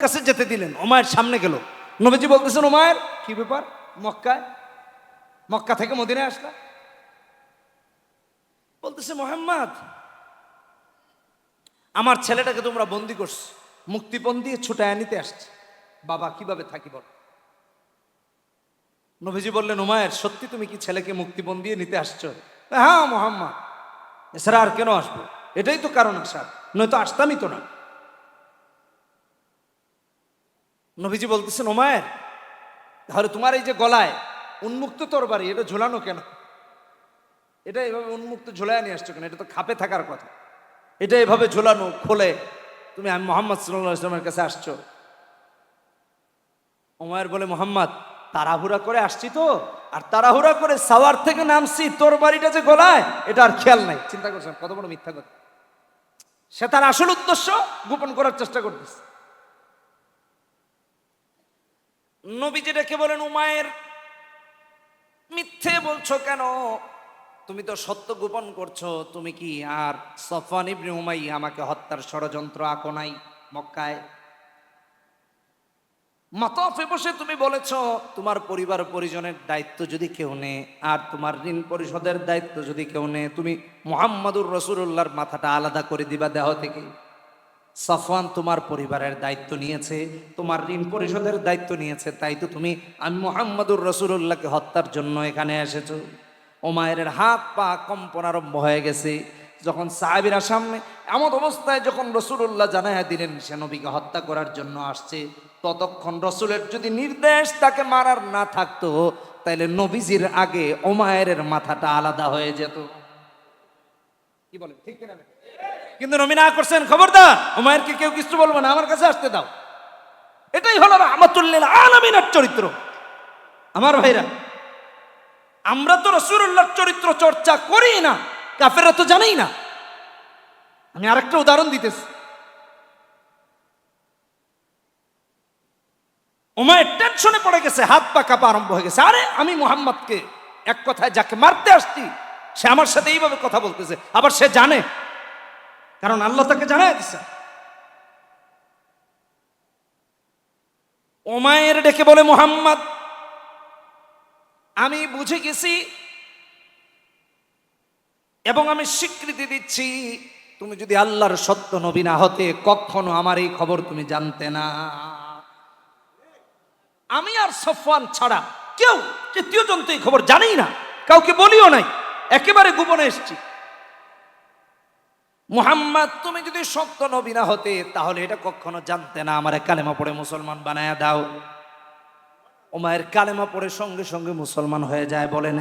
কাছে যেতে দিলেন। ওমায়ের সামনে গেল। নবীজি বলতেছেন, ওমায়ের, কি ব্যাপার? মক্কায়? মক্কা থেকে মদিনায় আসলা? বলতেছে, মোহাম্মদ, আমার ছেলেটাকে তোমরা বন্দি করছ। মুক্তিপণ দিয়ে ছুটায় নিতে আসছে। বাবা, কীভাবে থাকি বল? নবীজি বললেন উমায়ের সত্যি তুমি কি ছেলেকে মুক্তিপণ দিয়ে নিতে আসছো? হ্যাঁ মোহাম্মদ। এছাড়া আর কেন আসব? এটাই তো কারণ আসার নয়তো আসতামই তো না। নবীজি বলতেছেন, ওমায়ের, তাহলে তোমার এই যে গলায় উন্মুক্ত তরবারি, এটা ঝোলানো কেন? এটা এভাবে উন্মুক্ত ঝোলায় নিয়ে আসছো কেন? এটা তো খাপে থাকার কথা। এটা এভাবে ঝোলানো, খোলে, তুমি আমি মোহাম্মদ সাল্লাহ ইসলামের কাছে আসছো। ওমায়ের বলে, মোহাম্মদ, তাড়াহুড়া করে আসছি তো, আর তাড়াহুড়া করে সাওয়ার থেকে নামছি তোর বাড়িটা যে গলায়, এটা আর খেয়াল নাই। চিন্তা করছেন, কত বড় মিথ্যা কথা। সে তার আসল উদ্দেশ্য গোপন করার চেষ্টা করতেছে। নবীজি ডেকে বলেন, উমায়ের, মিথ্যে বলছো কেন? তুমি তো সত্য গোপন করছ, তুমি কি আর সফান ইবনে উমাই আমাকে হত্যার ষড়যন্ত্র আঁকো নাই মক্কায়? মাতাফে বসে তুমি বলেছ, তোমার পরিবার পরিজনের দায়িত্ব যদি কেউ নে, আর তোমার ঋণ পরিশোধের দায়িত্ব যদি কেউ নে, তুমি মোহাম্মদুর রসুল্লাহর মাথাটা আলাদা করে দিবা দেহ থেকে। সাফওয়ান তোমার পরিবারের দায়িত্ব নিয়েছে, তোমার ঋণ পরিশোধের দায়িত্ব নিয়েছে, তাই তো তুমি আমি মোহাম্মদুর রসুল্লাহকে হত্যার জন্য এখানে এসেছ। ওমায়ের হাত পা কম্পন আরম্ভ হয়ে গেছে। যখন সাহাবিরা সামনে, এমন অবস্থায় যখন রসুল্লাহ জানাইয়া দিলেন, সে নবীকে হত্যা করার জন্য আসছে, ততক্ষণ রসুলের যদি নির্দেশ তাকে মারার না থাকতো, তাইলে নবীজির আগে ওমায়ের মাথাটা আলাদা হয়ে যেত। কি বলে ঠিক না? কিন্তু নবী করছেন, খবরদার ওমায়েরকে কেউ কিছু বলব না, আমার কাছে আসতে দাও। এটাই হলো রহমতুল্লিল আলমিনের চরিত্র। আমার ভাইরা, আমরা তো রসুল্লাহর চরিত্র চর্চা করি না কাফেরা তো জানেই না। আমি আরেকটা উদাহরণ দিতেছি। ওমায়ের টেনশনে পড়ে গেছে, হাত পা কাপা আরম্ভ হয়ে গেছে। আরে, আমি মোহাম্মদকে এক কথায় যাকে মারতে আসছি, সে আমার সাথে এইভাবে কথা বলতেছে, আবার সে জানে কারণ আল্লাহ তাকে জানাই দিচ্ছে ওমায়ের ডেকে বলে, মোহাম্মদ, আমি বুঝে গেছি এবং আমি স্বীকৃতি দিচ্ছি, তুমি যদি আল্লাহর সত্য নবী না হতে কখনো আমার এই খবর তুমি জানতে না। আমি আর সফওয়ান ছাড়া কেউ তৃতীয় জন্তু এই খবর জানেই না, কাউকে বলিও নাই, একেবারে গোপনে এসছি। মুহাম্মদ, তুমি যদি সত্য নবী না হতে, তাহলে এটা কখনো জানতে না। আমার কালেমা পড়ে মুসলমান বানায়া দাও। ওমায়ের কালেমা পড়ে সঙ্গে সঙ্গে মুসলমান হয়ে যায়, বলেন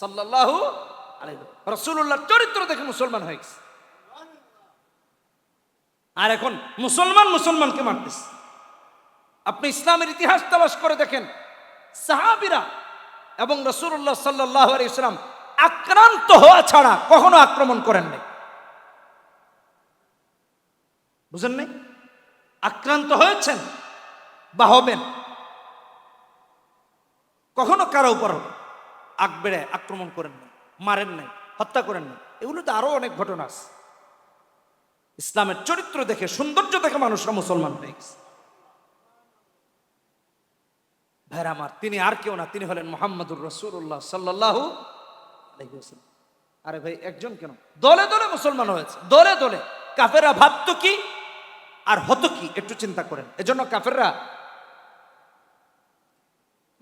সাল্লাল্লাহু চরিত্র দেখে মুসলমান হয়ে গেছে। আর এখন মুসলমান মুসলমানকে মারতেছে। আপনি ইসলামের ইতিহাস তালাশ করে দেখেন। সাহাবিরা এবং রসুল্লাহ সাল্লাহ ইসলাম আক্রান্ত হওয়া ছাড়া কখনো আক্রমণ করেন নাই। বুঝেন নাই? আক্রান্ত হয়েছেন বা হবেন? কখনো কারও উপর আগ বেড়ে আক্রমণ করেন নাই, মারেন নাই, হত্যা করেন নাই। এগুলো তো আরও অনেক ঘটনা আছে। ইসলামের চরিত্র দেখে, সৌন্দর্য দেখে মানুষরা মুসলমান হয়ে গেছে। ভাইরা আমার তিনি আর কেউ না, তিনি হলেন মোহাম্মদুর রসুল্লাহ সাল্লাহ আরে ভাই, একজন কেন? দলে দলে মুসলমান হয়েছে, দলে দলে। কাফেরা ভাবত কি আর হতো কি, একটু চিন্তা করেন। এজন্য কাফেররা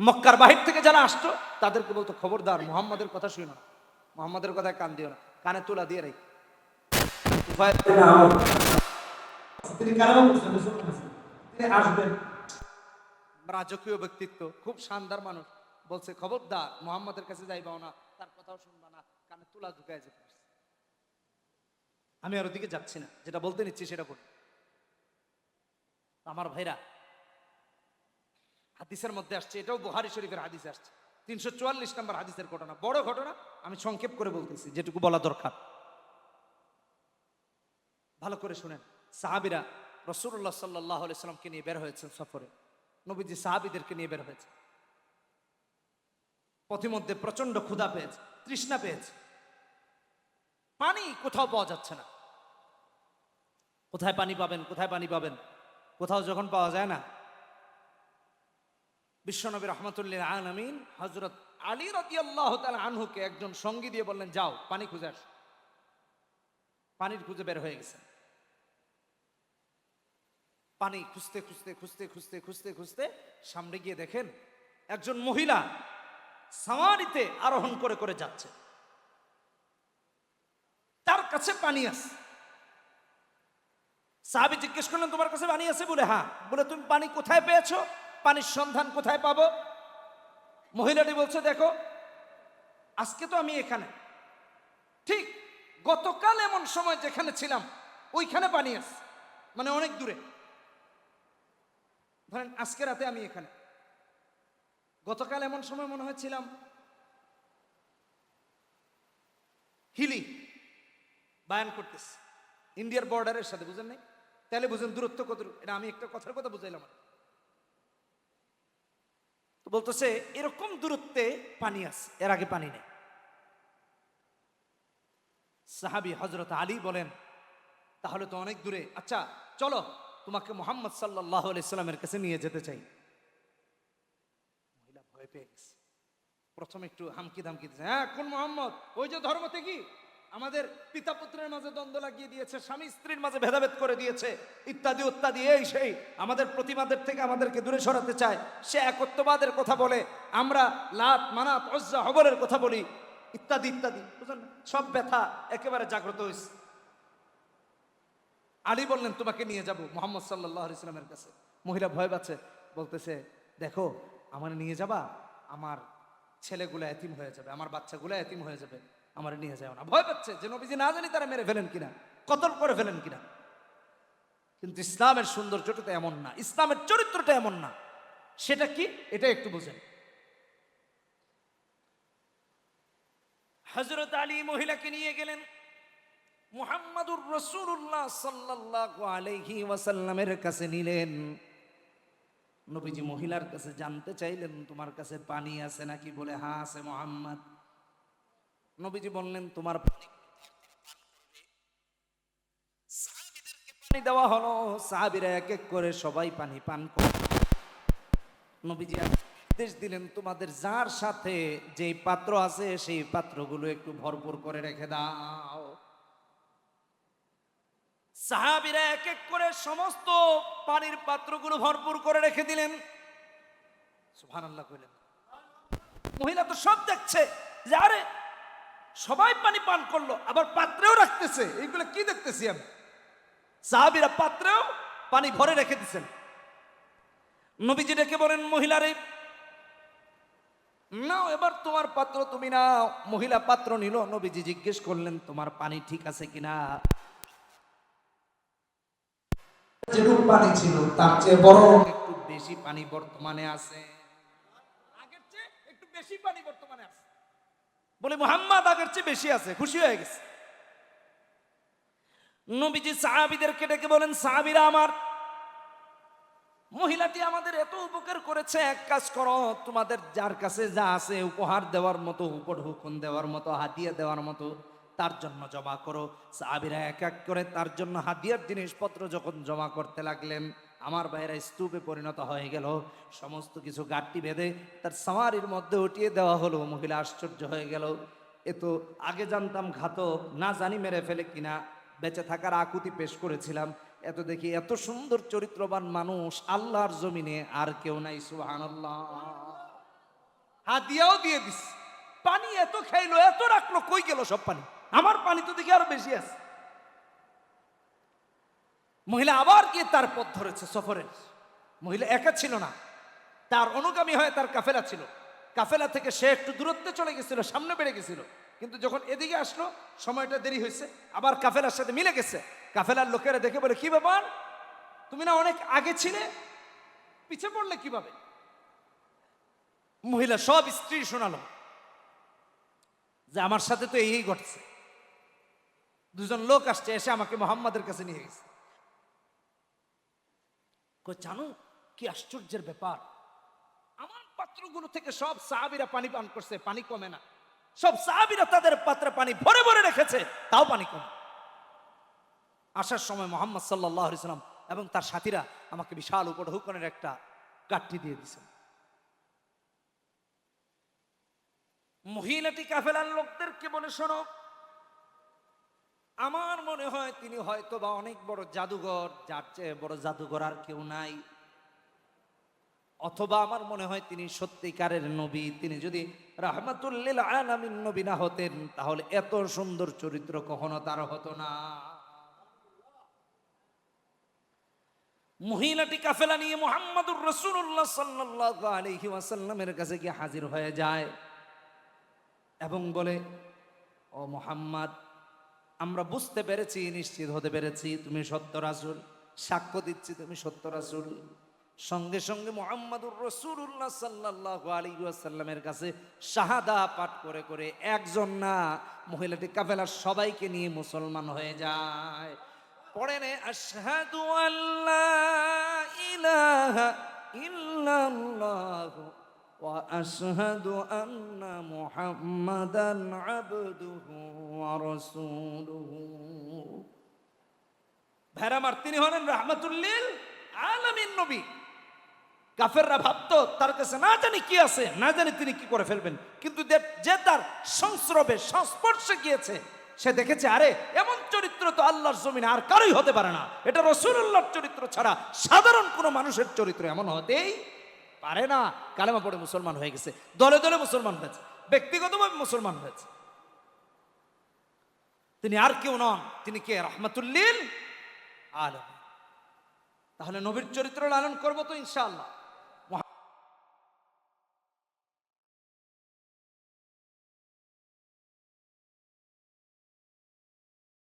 মক্কার বাহির থেকে যারা আসতো, তাদেরকে বলতো, খবরদার, মোহাম্মদের কথা শুনো না। মোহাম্মদের কথায় কান দিও না, কানে তুলা দিয়ে রাখি তিনি আসবেন। রাজকীয় ব্যক্তিত্ব, খুব শানদার মানুষ। বলছে, খবরদার, মোহাম্মদের কাছে যাইবাও না, তার কথাও শুনবা না, কানে তুলা ঢুকায় যেতে আমি আর ওদিকে যাচ্ছি না, যেটা বলতে নিচ্ছি সেটা বলি। আমার ভাইরা, হাদিসের মধ্যে আসছে, এটাও বুহারি শরীফের হাদিস আসছে। তিনশো চুয়াল্লিশ নম্বর হাদিসের ঘটনা। বড় ঘটনা, আমি সংক্ষেপ করে বলতেছি, যেটুকু বলা দরকার। ভালো করে শুনেন। সাহাবিরা রসুল্লাহ সাল্লাহ সাল্লামকে নিয়ে বের হয়েছেন সফরে। নবীজি সাহাবিদেরকে নিয়ে বের হয়েছে। পথিমধ্যে প্রচণ্ড ক্ষুধা পেয়েছে, তৃষ্ণা পেয়েছে। পানি কোথাও পাওয়া যাচ্ছে না। কোথায় পানি পাবেন, কোথায় পানি পাবেন? কোথাও যখন পাওয়া যায় না। বিশ্বনবী রহমতুল্লাহ আলমিন হজরত আলী রতি আল্লাহ আনহুকে একজন সঙ্গী দিয়ে বললেন, যাও, পানি খুঁজে আস। পানির খুঁজে বের হয়ে গেছে পানি খুঁজতে খুঁজতে খুঁজতে খুঁজতে খুঁজতে খুঁজতে সামনে গিয়ে দেখেন একজন মহিলা সামারিতে আরোহণ করে করে যাচ্ছে। তার কাছে পানি আছে। সাহাবি জিজ্ঞেস করলেন, তোমার কাছে পানি আছে? বলে হ্যাঁ। বলে, তুমি পানি কোথায় পেয়েছ? পানির সন্ধান কোথায় পাবো? মহিলাটি বলছে, দেখো, আজকে তো আমি এখানে। ঠিক গতকাল এমন সময় যেখানে ছিলাম, ওইখানে পানি আছে। মানে অনেক দূরে। ধরেন, আজকে রাতে আমি এখানে। গতকাল এমন সময় মনে হয়েছিলাম, হিলি বায়ান করতেছে, ইন্ডিয়ার বর্ডারের সাথে, বুঝেন নাই? তাহলে বুঝেন দূরত্ব কত এটা আমি একটা কথার কথা বুঝাইলাম বলতেছে, এরকম দূরত্বে পানি আছে, এর আগে পানি নেই। সাহাবি হজরত আলী বলেন, তাহলে তো অনেক দূরে। আচ্ছা চলো তোমাকে মোহাম্মদ সাল্লাহ সাল্লামের কাছে নিয়ে যেতে চাই। মহিলা ভয় পেয়ে গেছে। প্রথমে একটু হামকি দিয়েছে হ্যাঁ কোন মোহাম্মদ? ওই যে ধর্মতে কি? আমাদের পিতা পুত্রের মাঝে দ্বন্দ্ব লাগিয়ে দিয়েছে, স্বামী স্ত্রীর মাঝে ভেদাভেদ করে দিয়েছে, ইত্যাদি ইত্যাদি এই সেই। আমাদের প্রতিবাদের থেকে আমাদেরকে দূরে সরাতে চায়। সে একত্ববাদের কথা বলে, আমরা লাত, মানাত অজ্জা হবলের কথা বলি, ইত্যাদি ইত্যাদি। বুঝলেন? সব ব্যথা একেবারে জাগ্রত হয়েছে। আলী বললেন, তোমাকে নিয়ে যাব। মোহাম্মদ সাল্লাহ ইসলামের কাছে। মহিলা ভয় পাচ্ছে, বলতেছে, দেখো, আমার নিয়ে যাবা, আমার ছেলেগুলো এতিম হয়ে যাবে, আমার বাচ্চাগুলো এতিম হয়ে যাবে, আমার নিয়ে যাও না। ভয় পাচ্ছে যে নবীজি না জানি তারা মেরে ফেলেন কিনা, কতল করে ফেলেন কিনা। কিন্তু ইসলামের সৌন্দর্যটা তো এমন না, ইসলামের চরিত্রটা এমন না। সেটা কি? এটা একটু বুঝেন। হজরত আলী মহিলাকে নিয়ে গেলেন মুহাম্মাদুর রসুল্লাহ সাল্লাল্লাহু আলাইহি ওয়াসাল্লামের কাছে নিলেন। নবীজি মহিলার কাছে জানতে চাইলেন, তোমার কাছে পানি আছে নাকি? বলে হ্যাঁ আছে মোহাম্মদ। নবীজি বললেন, তোমার পানি পানি দেওয়া হলো। সাহাবীরা এক এক করে সবাই পানি পান করে। নবীজি নির্দেশ দিলেন, তোমাদের যার সাথে যে পাত্র আছে, সেই পাত্রগুলো একটু ভরপুর করে রেখে দাও। সাহাবিরা এক এক করে সমস্ত পানির পাত্রগুলো ভরপুর করে রেখে দিলেন। কইলেন। মহিলা তো সব দেখছে যে আরে, সবাই পানি পান করল, আবার পাত্রেও রাখতেছে। এইগুলো কি দেখতেছি আমি? সাহাবিরা পাত্রেও পানি ভরে রেখে দিছেন। নবীজি ডেকে বলেন, মহিলারে, নাও এবার তোমার পাত্র তুমি নাও। মহিলা পাত্র নিল, নবীজি জিজ্ঞেস করলেন, তোমার পানি ঠিক আছে কিনা? পানি ছিল, তার চেয়ে বড় একটু বেশি পানি বর্তমানে আছে। আগের চেয়ে একটু বেশি পানি বর্তমানে আছে। বলে মোহাম্মদ আগের চেয়ে বেশি আছে, খুশি হয়ে গেছে। নবীজি ডেকে বলেন, সাহাবিরা আমার, মহিলাটি আমাদের এত উপকার করেছে, এক কাজ করো, তোমাদের যার কাছে যা আছে উপহার দেওয়ার মতো উপর হুকুন দেওয়ার মতো হাতিয়ে দেওয়ার মতো তার জন্য জমা করো। সাহাবিরা এক এক করে তার জন্য হাদিয়ার জিনিসপত্র যখন জমা করতে লাগলেন, আমার বাইরে স্তূপে পরিণত হয়ে গেল। সমস্ত কিছু গাঠটি বেঁধে তার সামারির মধ্যে উঠিয়ে দেওয়া হলো। মহিলা আশ্চর্য হয়ে গেল। এ তো আগে জানতাম ঘাতক, না জানি মেরে ফেলে কিনা। বেঁচে থাকার আকুতি পেশ করেছিলাম। এত দেখি এত সুন্দর চরিত্রবান মানুষ আল্লাহর জমিনে আর কেউ নাই সুহান হাদিয়াও দিয়ে দিস পানি এত খাইলো, এত রাখল, কই গেল সব পানি? আমার পানি তো দেখি আরও বেশি আছে। মহিলা আবার গিয়ে তার পথ ধরেছে সফরের মহিলা একা ছিল না। তার অনুগামী হয়ে তার কাফেলা ছিল। কাফেলা থেকে সে একটু দূরত্বে চলে গেছিল, সামনে বেড়ে গেছিল। কিন্তু যখন এদিকে আসলো, সময়টা দেরি হয়েছে। আবার কাফেলার সাথে মিলে গেছে। কাফেলার লোকেরা দেখে বলে, কি ব্যাপার? তুমি না অনেক আগে ছিলে? পিছে পড়লে কীভাবে? মহিলা সব স্ত্রী শোনালো। যে আমার সাথে তো এই ঘটছে। দুজন লোক আসছে, এসে আমাকে মোহাম্মদের কাছে নিয়ে গেছে। জানো, কি আশ্চর্যের ব্যাপার? আমার পাত্রগুলো থেকে সব সাহাবিরা পানি পান করছে, পানি কমে না। সব সাহাবিরা তাদের পাত্রে পানি ভরে ভরে রেখেছে, তাও পানি কমে আসার সময় মোহাম্মদ সাল্লাহ সাল্লাম এবং তার সাথীরা আমাকে বিশাল উপর হুকনের একটা কাঠটি দিয়ে দিয়েছেন মহিলাটি কাফেলার লোকদেরকে বলে, শোনো আমার মনে হয় তিনি হয়তো বা অনেক বড় জাদুঘর, যার চেয়ে বড় জাদুঘর আর কেউ নাই। অথবা আমার মনে হয় তিনি সত্যিকারের নবী। তিনি যদি রাহমাতুল্লিল নবী না হতেন, তাহলে এত সুন্দর চরিত্র কখনো তার হতো না। মহিলাটি কাফেলা নিয়ে মোহাম্মদুর রসুল্লাহ সাল্লাহ আলহি ওয়াসাল্লামের কাছে গিয়ে হাজির হয়ে যায় এবং বলে, ও মোহাম্মদ আমরা বুঝতে পেরেছি, নিশ্চিত হতে পেরেছি, তুমি সত্য রাসুল, সাক্ষ্য দিচ্ছি তুমি সত্য রাসুল। সঙ্গে সঙ্গে মোহাম্মদুর রসুল্লাহ সাল্লাহ আলী সাল্লামের কাছে শাহাদা পাঠ করে করে একজন না, মহিলাটি কাফেলার সবাইকে নিয়ে মুসলমান হয়ে যায়। পড়ে নে আল্লাহ ইলাহা ইল্লাল্লাহু واشهد ان محمدا عبده ورسوله ভেড়ামার তিনি হলেন রাহমাতুল্লিল আলামিন নবী কাফেররা ভাবতো তার কাছে না জানি কি আছে না জানি তিনি কি করে ফেলবেন কিন্তু যে- যে তার সংস্রবে সংস্পর্শে গিয়েছে সে দেখেছে আরে এমন চরিত্র তো আল্লাহর জমিনে আর কারোই হতে পারে না এটা রসুল্লাহর চরিত্র ছাড়া সাধারণ কোনো মানুষের চরিত্র এমন হতেই পারে না, কালেমা পড়ে মুসলমান হয়ে গেছে। দলে দলে মুসলমান হয়েছে, ব্যক্তিগতভাবে মুসলমান হয়েছে। তিনি আর কেউ নন, তিনি কে? রহমাতুল্লিল আলম তাহলে নবীর চরিত্র লালন করব তো ইনশাআল্লাহ।